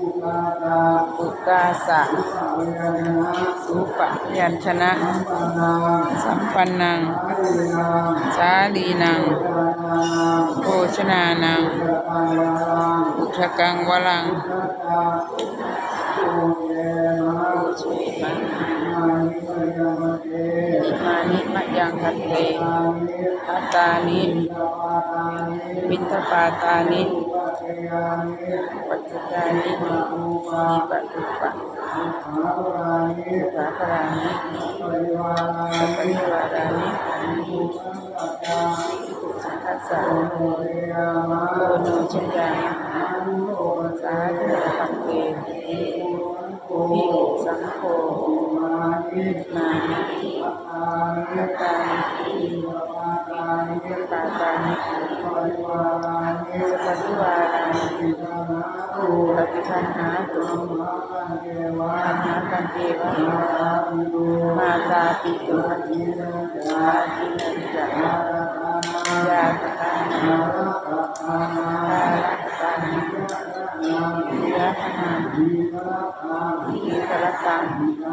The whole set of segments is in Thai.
อุกาสะสุปยัญชนะ สัมปันนัง สาลีนังโภชนานัง อุทกังวลังอิมานิมะยังคันเตอัตานิบินทปาตานิ ปัจจุตานิปัจจุปะสาครานิสัพพนิวารานิสังคัสสะโกโนชยาสาธุคันเต ภิกขุสังโฆมานิปัตตานิปาตานิสัพพนิวารานิปฏิคันหาตุคันหากันเทวะมาตาปิตุอาทินันจะยาตตานาคาลตานิ ยะธนาอิกรตังอิต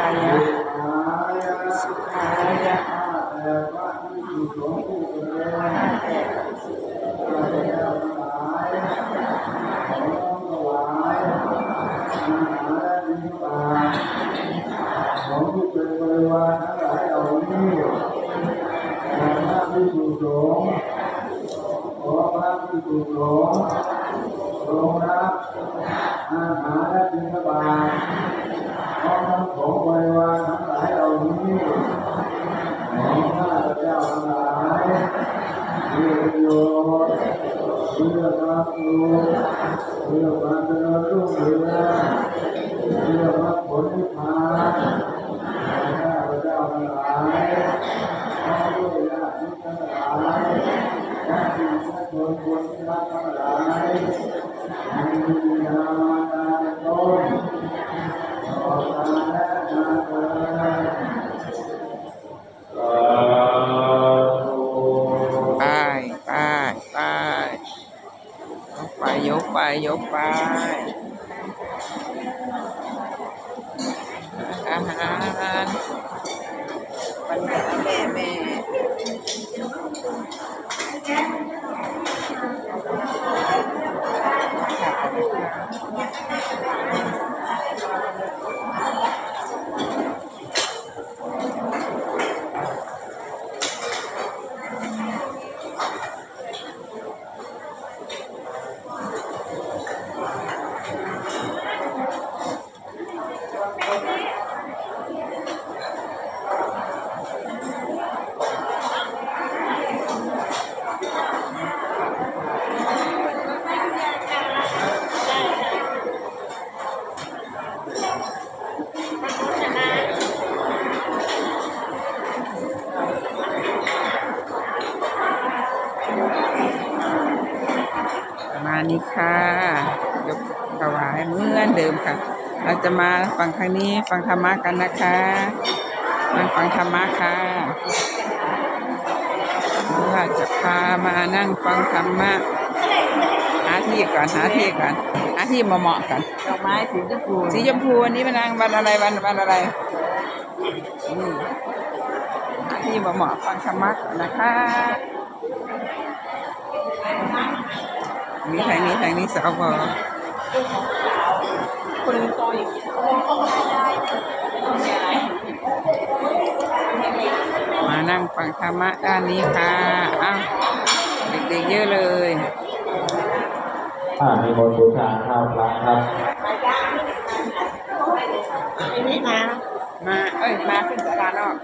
ายะสุขายะข้าแต่ของที่เป็นบริวารทั้งหลายเหล่านี้ขอพระพิสุสงฆ์ขอพระพิสุสงฆ์ท รงรับอาหารและบิณฑบาตพร้อมทั้งของบริวารทั้งหลายเหล่านี้ของข้าพเจ้าทั้งหลายเพื่อประโยชน์เพื่อความสุขเพื่อความเจริญรุ่งเรืองเพื่อมรรคผลนิพพานข้าพเจ้าทั้งหลายขอด้วยญาติทั้งหลายญาติชนคนที่รักทั้งหลาย มีบิดามารดาเป็นต้นขอทานและทานเถิดสาธุไปไปไปยกไปยกไป จะมาฟังครั้งนี้ฟังธรรมะกันนะคะมาฟังธรรมะค่ะว่าจะพามานั่งฟังธรรมะหาที่ก่อนหาที่ก่อนหาที่เหมาะๆกันดอกไม้สีชมพูสีชมพูวันนี้มันนางวันอะไรวันวันอะไรอืมหาที่เหมาะๆฟังธรรมะก่อนนะคะมีทางนี้ทางนี้สาวบอคนโตอย่างนี้ มานั่งฟังธรรมะด้านนี้ค่ะ อ้าวเด็กๆเยอะเลยอ่ามีบนบูชาข้าวพระครับอันนี้นะมา เอ้ย มาขึ้นสะพานออก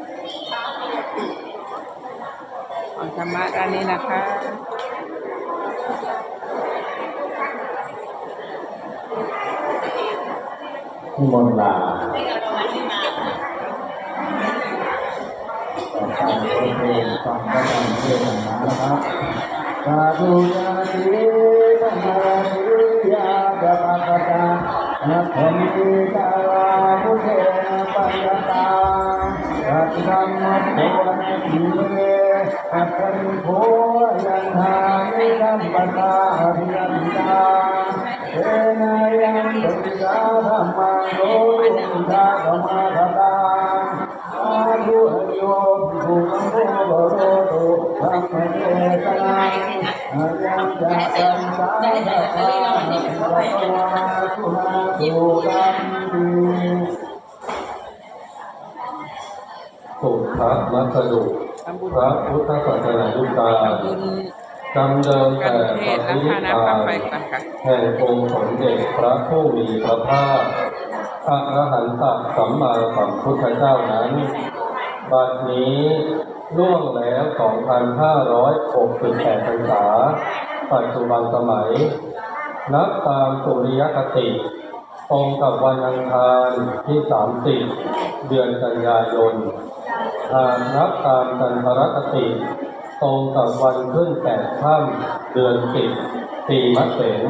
ฟังธรรมะด้านนี้นะคะ มนต์ลาต่อไปเป็นเพลงฟังพระธรรมเทศนานะครับสาธุญาติธรรมริยาปะปะปะตานักขมิตาลาภุเทนปัญญาตาสัตตัมมัตโตนะทีเรอัตถิโพยันทามิกัมปะตาอริยันตาเอนายังตุสาธรรมังโลกุตาธรรมาคตาอายุโยภูมิโภโรโตธรรมเทศนาอายังจะกันสาธาภาภวา สุนาสุตัมปีสุภะมัสดุทำบุญพระพุทธศาสนายุกา บุญจำเดิมแต่นเทปศและฏิค่าปาน้ำค่านแห่งองค์สมเด็จพระผู้มีพระภาคพระอรหันตสัมมาสัมพุทธเจ้านั้น บัดนี้ล่วงแล้ว 2,568พรรษา ปัจจุบันสมัย นับตามสุริยคติตรงกับวันอังคารที่ 30 เดือนกันยายนหากนับตามจันทรคติ ตรงกับวันขึ้นแปดค่ำเดือนสิบปีมะเสง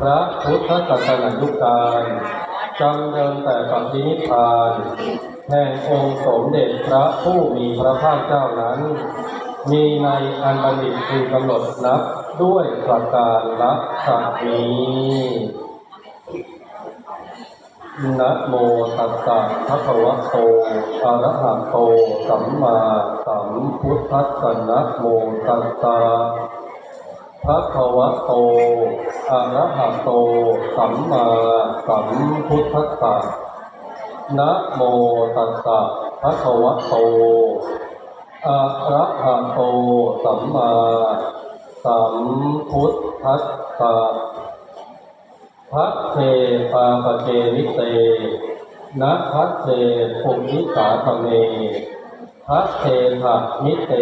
พระพุทธศาสนายุการจำเดิมแต่ปฏินิพานแห่งองค์สมเด็จพระผู้มีพระภาคเจ้านั้น มีในอันบัณฑิตพึงกำหนดนับด้วยประการลักษณนี้ นะโมตัสสะภะคะวะโตอะระหะโต สัมมาสัมพุทธัสสะนะโมตัสสะภะคะวะโตอะระหะโต สัมมาสัมพุทธัสสะนะโมตัสสะภะคะวะโตอะระหะโต สัมมาสัมพุทธัสสะ พระเทปาปเจวิเตนะพระเทภุมิสาธเมพระเทภะมิเต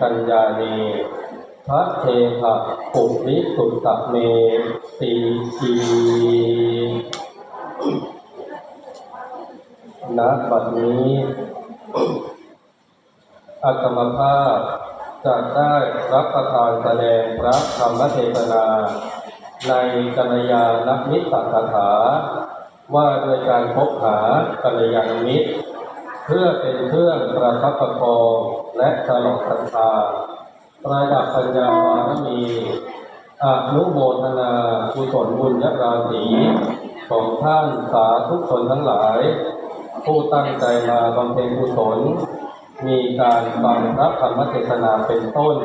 กัญญาเนพระเทภะปุริสุตตะเมตีจีณบัดนี้อัตมภาพจะได้รับประทานแสดงพระธรรมเทศนา ในกัลยาณมิตรสักถา ว่าโดยการพบหากัลยาณมิตร เพื่อเป็นเครื่องประคับประคองและฉลองศรัทธาประดับปัญญาวารมีอนุโมทนากุศลบุญยราศีของท่านสาธุชนทั้งหลาย ผู้ตั้งใจมาบำเพ็ญกุศล มีการฟังพระธรรมเทศนาเป็นต้น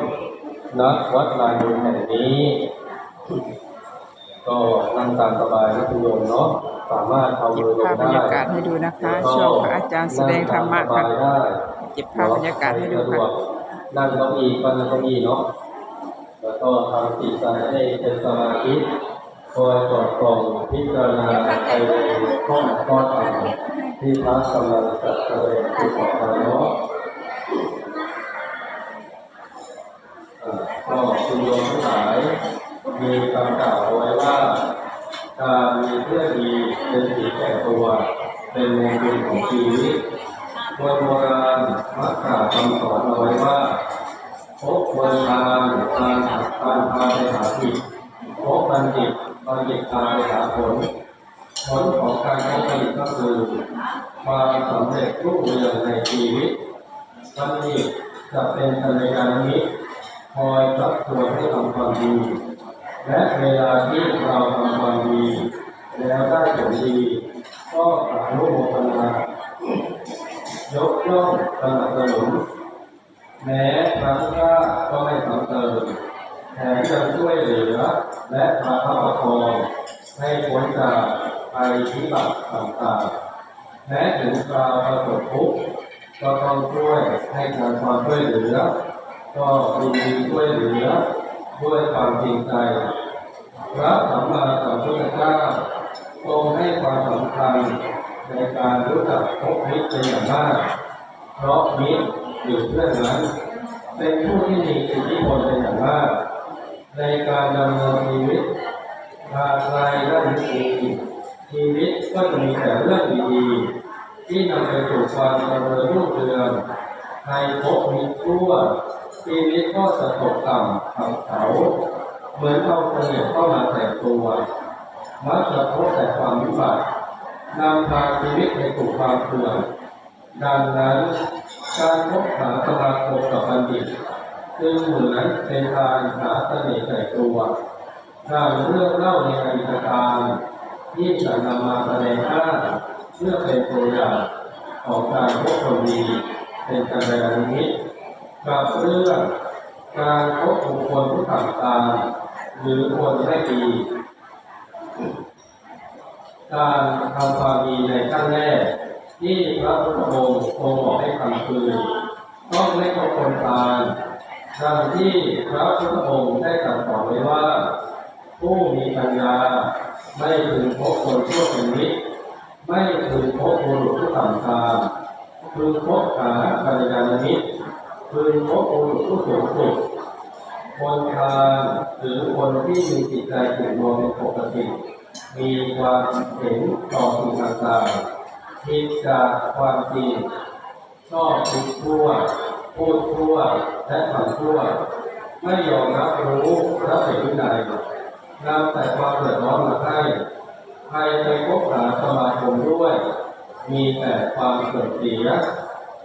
ณวัดลานบุญแห่งนี้ ก็นั่งตามสบายนะคุณโยมเนาะสามารถเอาเก็มืบอลภางพบรได้รยากาศให้ดูนะคะช่วงพระอาจารย์แสดงธรรมะค่ะนั่งตามสบายได้เก็บภาพบรรยากาศให้ดูค่ะนั่งเก้าอี้ก็นั่งเก้าอี้เนาะแล้วก็ทำจิตใจให้เป็นสมาธิคอยสอดส่องพิจารณาไปในข้อข้อธรรมที่พระกำลังจัดแสดงคือต่อไปเนาะอ่าก็คุณโยมทั้งหลาย มีคำกล่าวไว้ว่า การมีเพื่อนดีเป็นสีแก่ตัว เป็นมงคลของชีวิตคนโบราณมักกล่าวคำสอนเอาไว้ว่าพบควรทานทานทานพาไปหาผิดพบบัณฑิตบัณฑิตพาไปหาผลผลของการพบบัณฑิตก็คือความสำเร็จรุ่งเรืองในชีวิตบัณฑิตจะเป็นกัลยาณมิตรคอยชักชวให้ทำความดี และเวลาที่เราทำความดี แล้วได้ผลดี ก็อนุโมทนายกย่องสนับสนุนแม้ครั้งหน้าก็ไม่ซ้ำเติมแถมยังช่วยเหลือ และพาประคองให้พ้นจากภัยพิบัติต่างๆแม้ถึงคราวประสบทุกข์ก็ต้องช่วยให้การความช่วยเหลือ ก็ยินดีช่วยเหลือ ด้วยความจริงใจพระสัมมาสัมพุทธเจ้าทรงให้ความสำคัญในการรู้จักพบมิตรเป็นอย่างมาก เพราะมิตรหรือเพื่อนนั้น เป็นผู้ที่มีอิทธิพลเป็นอย่างมาก ในการดำเนินชีวิตหากใครได้ดีชีวิตก็จะมีแต่เรื่องดีๆที่นำไปสู่ความเจริญรุ่งเรืองในภพมิตรทั่ว ชีวิตก็จะตกต่ำต่ำเขาเหมือนเอาเสน่ห์เข้ามาแต่ตัวมักจะพบแต่ความวิบัตินำพาชีวิตไปสู่ความเสื่อมดังนั้นการพบหาสมาคมกับบัณฑิตจึงเหมือนเป็นการหาเสน่ห์แต่ตัวดังเรื่องเล่าในอดีตการที่จะนำมาแสดงอ้างเพื่อเป็นตัวอย่างของการพบคนดีเป็นการแสดงนิมิต กับเรื่องการพบบุคคลผู้ต่ำตาหรือคนไม่ดี การทำความดีในขั้นแรก ที่พระพุทธองค์ทรงบอกให้ทำคือต้องไม่คบคนตายดังที่พระพุทธองค์ได้ตรัสสอนไว้ว่า ผู้มีปัญญาไม่พึงพบคนชั่วเป็นมิตรไม่พึงพบบุรุษผู้ต่ำตามพึงพบหาปัญญาณมิตร พึงพบบุรุษผู้สูงสุดคนทานหรือคนที่มีจิตใจถูกมองเป็นปกติ มีความเห็นต่อสิ่งต่างๆผิดจากความจริงชอบคิดชั่วพูดชั่วและทำชั่วไม่ยอมรับรู้รับเห็นวินัยนำแต่ความเดือดร้อนมาให้ใครไปพบหาสมาคมด้วย มีแต่ความเสื่อมเสีย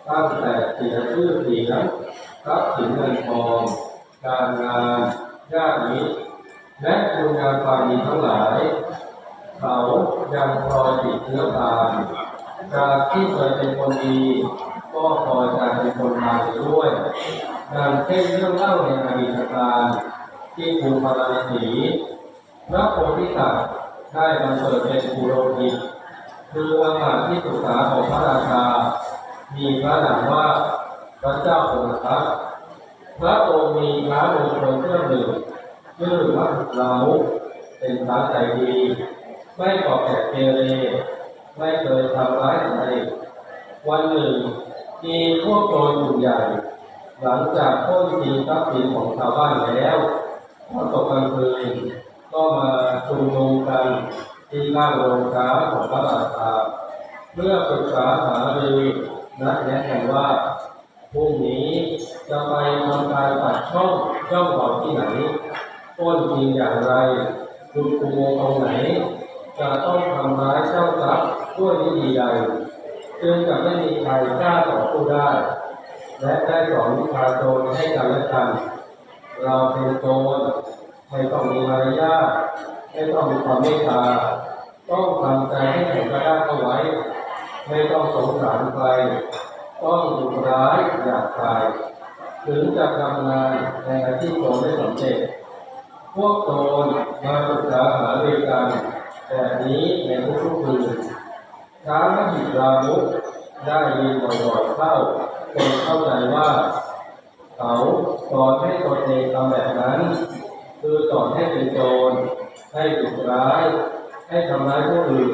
ตั้งแต่เสียชื่อเสียงทรัพย์สินเงินทองการงานญาติมิตรและคุณงามความดีทั้งหลาย เขายังพลอยติดเนื้อตามจากที่เคยเป็นคนดีก็พลอยกลายเป็นคนมาด้วยดังเช่นเรื่องเล่าในอดีตการที่กรุงพาราณสีพระโพธิสัตว์ได้บังเกิดเป็นปุโรหิตคืออามาตย์ที่ปรึกษาของพระราชา มีพระนามว่าพระเจ้าโอทัพพระองค์มีพระมงคลเครื่องหนึ่งชื่อมัทลามุกเป็นพระใจดี ไม่ก่อแก่เกเรไม่เคยทำร้ายใครวันหนึ่งมีพวกโจรกลุ่มใหญ่ หลังจากปล้นชิงทรัพย์สินของชาวบ้านแล้วพอตกกลางคืนก็มาชุมนุมกันที่หน้าโรงช้าของพระราชาเพื่อปรึกษาหารือ นัดแนะกันว่าพรุ่งนี้จะไปทำการตัดช่องช่องบ่อที่ไหนปล้นชิงอย่างไรคุณครูตรงไหน จะต้องทำร้ายเจ้าทรัพย์ด้วยวิธีใดจึงจะไม่มีใครกล้าต่อสู้ได้ และได้สอนวิชาโจรให้กันและกัน เราเป็นโจรไม่ต้องมีมารยาทไม่ต้องมีความเมตตาต้องทำใจให้แข็งกระด้างเข้าไว้ ไม่ต้องสงสารใครต้องดุร้ายอยากตาย ถึงจะทำงานในอาชีพโจรได้สำเร็จพวกโจรมาปรึกษาหาเรือกันแบบนี้ในทุกๆคืนช้างมหิตรามุกได้ยินบ่อยๆเข้าจนเข้าใจว่า เขาสอนให้ตนเองทำแบบนั้น คือสอนให้เป็นโจรให้ดุร้าย ให้ทำร้ายผู้อื่น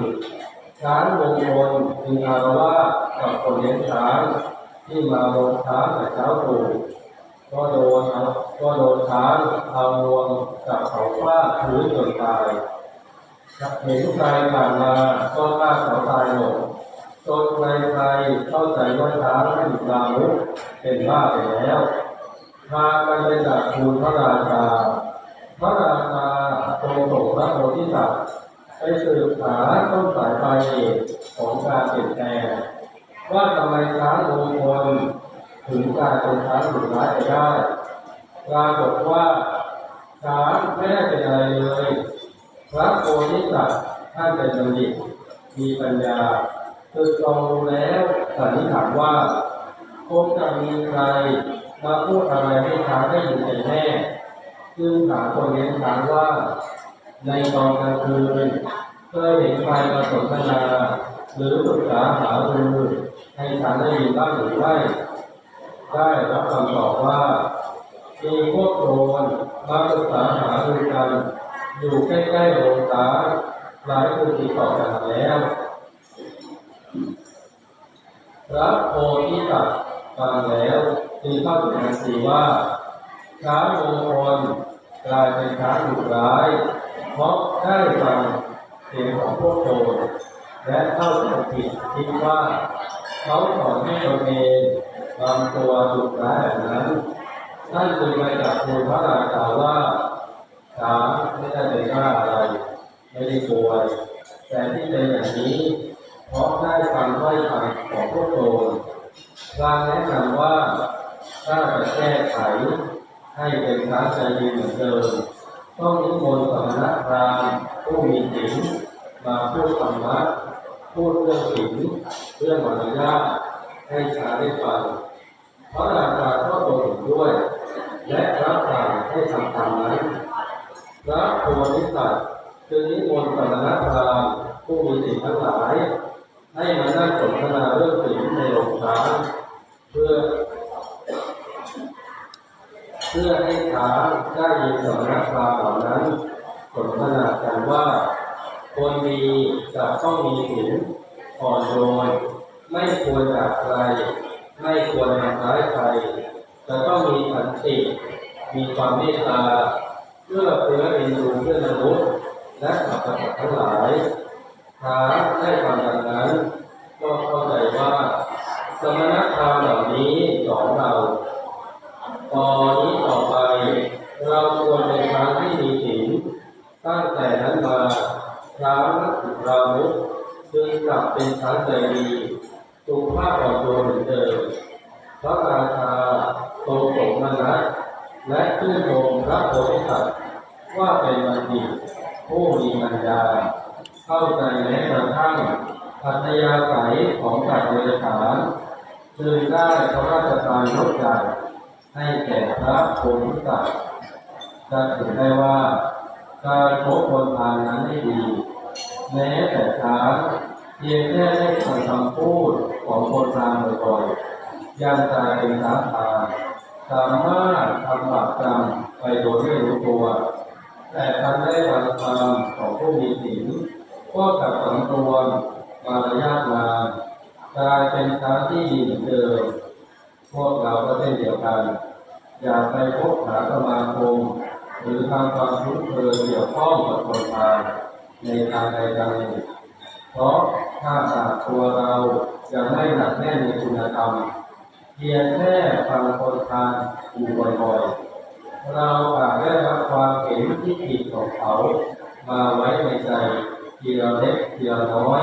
ช้างมงคลจึงอารวาสกับคนเลี้ยงช้างที่มาลงช้างแต่เช้าตรู่ก็โดนเอาก็โดนช้างเอางวงกับเขาฟาดพื้นจนตายเห็นใครผ่านมาก็ฆ่าเขาตายหมดจนใครๆเข้าใจว่าช้างไม่มีลามุกเป็นบ้าไปแล้วพากันไปดักทูลพระราชา พระราชาทรงส่งพระโพธิสัตว์ สืบหาต้นสายปลายเหตุของการเปลี่ยนแปลงว่าทำไมช้างมงคลถึงกลายเป็นช้างดุร้ายไปได้ปรากฏว่าช้างไม่ได้เป็นอะไรเลยพระโพธิสัตว์ท่านเป็นบัณฑิตมีปัญญาคือลองดูแล้วสันนิษฐานว่าคงจะมีใครมาพูดอะไรให้ช้างได้ยินเป็นแน่จึงถามคนเลี้ยงช้างว่า ในตอนกลางคืน เคยเห็นใครมาสนทนาหรือปรึกษาหารือให้ฉันได้ยินบ้างหรือไม่ได้รับคำตอบว่ามีพวกโจรมาปรึกษาหารือกันอยู่ใกล้ๆโรงตาหลายคนติดต่อกันแล้วพระโพธิสัตว์ฟังแล้วจึงเข้าถึงทันทีว่าช้างมงคลกลายเป็นช้างดุร้ายเพราะได้ฟัง สียงของพวกโจรและเข้าใจผิดคิดว่า เขาสอนให้ตนเองทำตัวดุร้ายแบบนั้นท่านจึงไปจับทูลพระราชาว่าช้างไม่ได้เป็นฆ่าอะไร ไม่ได้ป่วย แต่ที่เป็นอย่างนี้ เพราะได้ฟังถ้อยคำของพวกโจรพลางแนะนำว่าถ้าจะแก้ไขให้เป็นช้าใจดีเหมือนเดิมต้องนิมนต์สมณพราหมณ์ผู้มีศีล มาพูดธรรมะพูดเรื่องศีลเรื่องมารยาทให้ชาได้ฟังพระราชาก็ทรงเห็นด้วย และรับสั่งให้ทำตามนั้นพระโพธิสัตว์จึงนิมนต์สมณพราหมณ์ผู้มีศีลทั้งหลาย ให้มานั่งสนทนาเรื่องศีลในโรงช้างเพื่อ เพื่อให้ช้างได้ยินสมณพราหมณ์เหล่านั้นสนทนากันว่า คนดีจะต้องมีศีลอ่อนโยนไม่ควรจากใคร ไม่ควรทำร้ายใคร จะต้องมีขันติ มีความเมตตาเพื่อเพื่อเอ็นดูเพื่อนมนุษย์และสรรพสัตว์ทั้งหลายช้างได้ทำดังนั้น ก็เข้าใจว่า สมณธรรมเหล่า เพียงแค่ได้ฟังคำพูดของคนทานบ่อยๆยังกลายเป็นช้างทาสามารถทำบาปกรรมไปโดยไม่รู้ตัว แต่การได้ฟังคำของผู้มีศีลก็กลับสำรวมมารยาทงามกลายเป็นช้างที่ดีเหมือนเดิมพวกเราก็เช่นเดียวกัน อย่าไปพบหาสมาคมหรือทำความคุ้นเคยเกี่ยวข้องกับคนทางในทางใดทางหนึ่ง เพราะถ้าหากตัวเรายังไม่หนักแน่นในคุณธรรมเพียงแค่ฟังคนทางอยู่บ่อยๆ เราอาจได้รับความเห็นที่ผิดของเขา มาไว้ในใจทีละเล็กทีละน้อย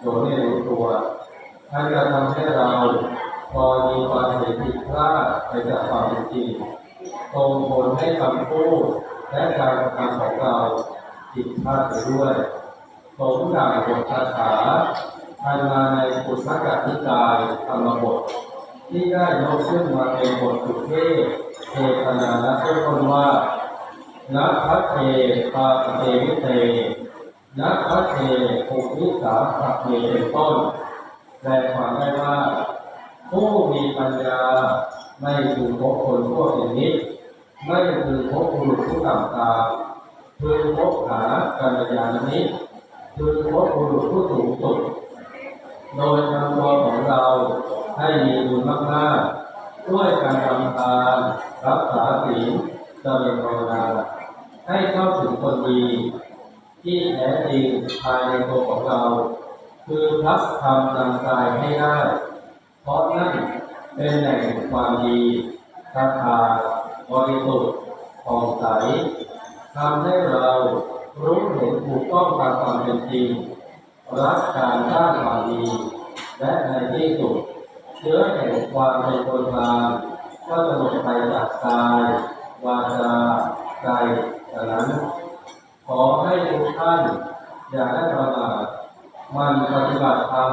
โดยไม่รู้ตัวท่านจะทำให้เราพอมีความเห็นผิดพลาดไปจากความเป็นจริงส่งผลให้คำพูดและการกระทำของเราผิดพลาดไปด้วย สมดังบทคาถาอันมาในปุถกนิกายธรรมบท ที่ได้ยกขึ้นมาเป็นบทสุเทศเทศนาและเพื่อนว่านักพัฒเทปาเทวิเทนักพัฒเทภูมิสาสัพเทเป็นต้นแปลความได้ว่าผู้มีปัญญาไม่คือพบคนพวกอย่างนี้ ไม่คือพบบุรุษผู้ต่ำตาคือพบหากัลยาณมิตร คือพบบุรุษผู้สูงสุดโดยทำตัวของเราให้มีบุญมากๆด้วยการทำทานรักษาศีลเจริญภาวนาให้เข้าถึงคนดี ที่แท้จริงภายในตัวของเรา คือพักทำนำกายให้ได้ เพราะนั่นเป็นแหล่งความดีศรัทาบริสุทธิ์ผ่องใสทำให้เรา รู้เห็นถูกต้องตามความเป็นจริงรักการสร้างความดีและในที่สุดเชื้อแห่งความเป็นคนทานก็จะหมดไปจากกายวาจาใจฉะนั้น ขอให้ทุกท่าน อย่าได้ประมาทมันปฏิบัติธรรม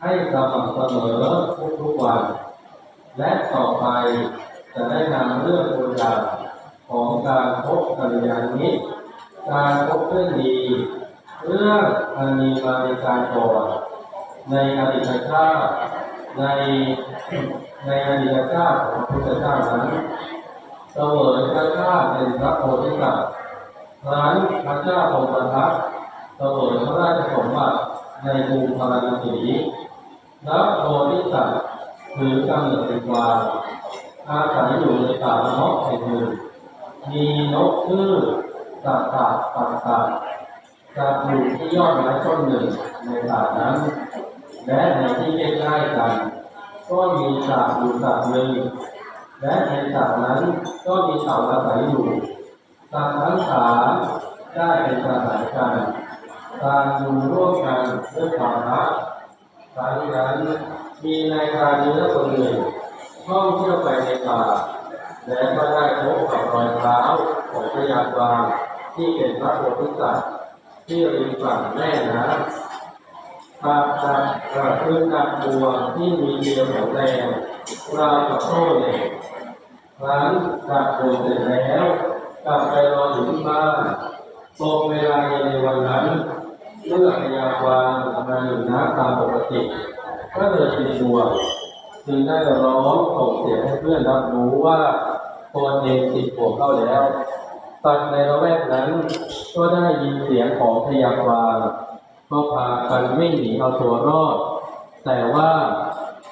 ให้สม่ำเสมอทุกๆวัน และต่อไปจะได้นำเรื่องตัวอย่างของการพบกัลยาณมิตร การพบเพื่อนดีเรื่องอันมีมาในการก่อนในอดีตชาติในในอดีตชาติของพุทธเจ้านั้นเสวยพระชาติเป็นพระโพธิสัตว์ครั้นพระเจ้าทรงประทับเสวยพระราชสมบัติในกรุงพาราณสีพระโพธิสัตว์ถือกำเนิดเป็นวางอาศัยอยู่ในป่านกแห่งหนึ่งมีนกชื่อ ตตะปัตตะจะอยู่ที่ยอดไม้ต้นหนึ่งในป่านั้น และในที่ใกล้ๆกัน ก็มีสระอยู่สระหนึ่งและในสระนั้นก็มีเต่าอาศัยอยู่ตว์ทั้งสามได้เป็นสหายกันตาอยู่ร่วมกันด้วยความรักครั้งนั้นมีนายพรานเนื้อคนหนึ่งท่องเที่ยวไปในป่าและก็ได้พบกับรอยเท้าของพญากวาง ที่เป็นพระโพธิสัตว์ที่ริมฝั่งแม่น้ำปากจับกระพื้นดักบัวที่มีเกลียวแข็งแรงราวกับโซ่เหล็กครั้นดักบัวเสร็จแล้วกลับไปรออยู่ที่บ้านตรงเวลาในวันนั้นเมื่อพยาวางทำงานอยู่น้ำตามปกติก็เลยกินบัวจึงได้ร้องส่งเสียงให้เพื่อนรับรู้ว่าตนเองติดบัวเข้าแล้ว ตัดในระแวกนั้น ก็ได้ยินเสียงของพยาวางก็พากันวิ่งหนีเอาตัวรอด แต่ว่า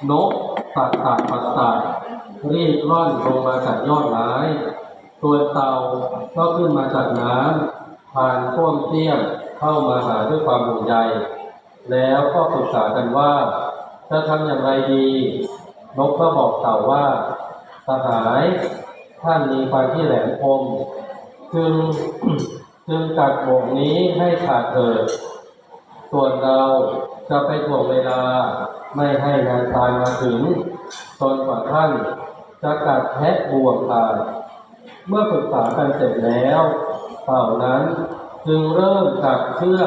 นกตัดตัดปัดตัดรีบร่อนลงมาจากยอดไม้ส่วนเต่าก็ขึ้นมาจากน้ำผ่านท่วมเตี้ยมเข้ามาหาด้วยความห่วงใยแล้วก็ปรึกษากันว่า จะทำอย่างไรดี นกก็บอกเต่าว่าสหาย ท่านมีฟันที่แหลมคม จึงจึงตัดบกนี้ให้ขาดเถิดส่วนเราจะไปถ่วงเวลาไม่ให้นานตายมาถึงจนกว่าท่านจะกัดแทะบ่วงขาดเมื่อปรึกษากันเสร็จแล้วเต่านั้นจึงเริ่มตัดเชือก